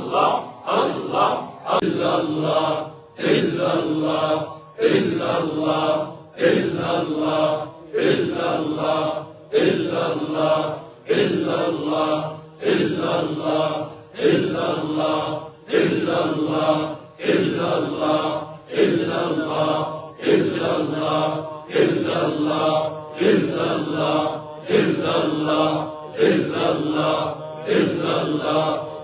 الله الله إلا الله إلا الله إلا الله إلا الله إلا الله إلا الله إلا الله إلا الله إلا الله إلا الله إلا الله إلا الله إلا الله إلا الله إلا الله إلا الله إلا الله إلا الله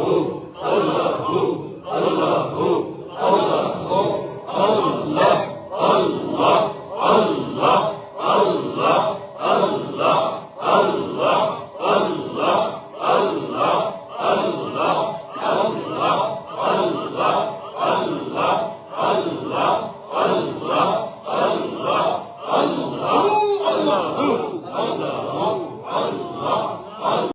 ဘူး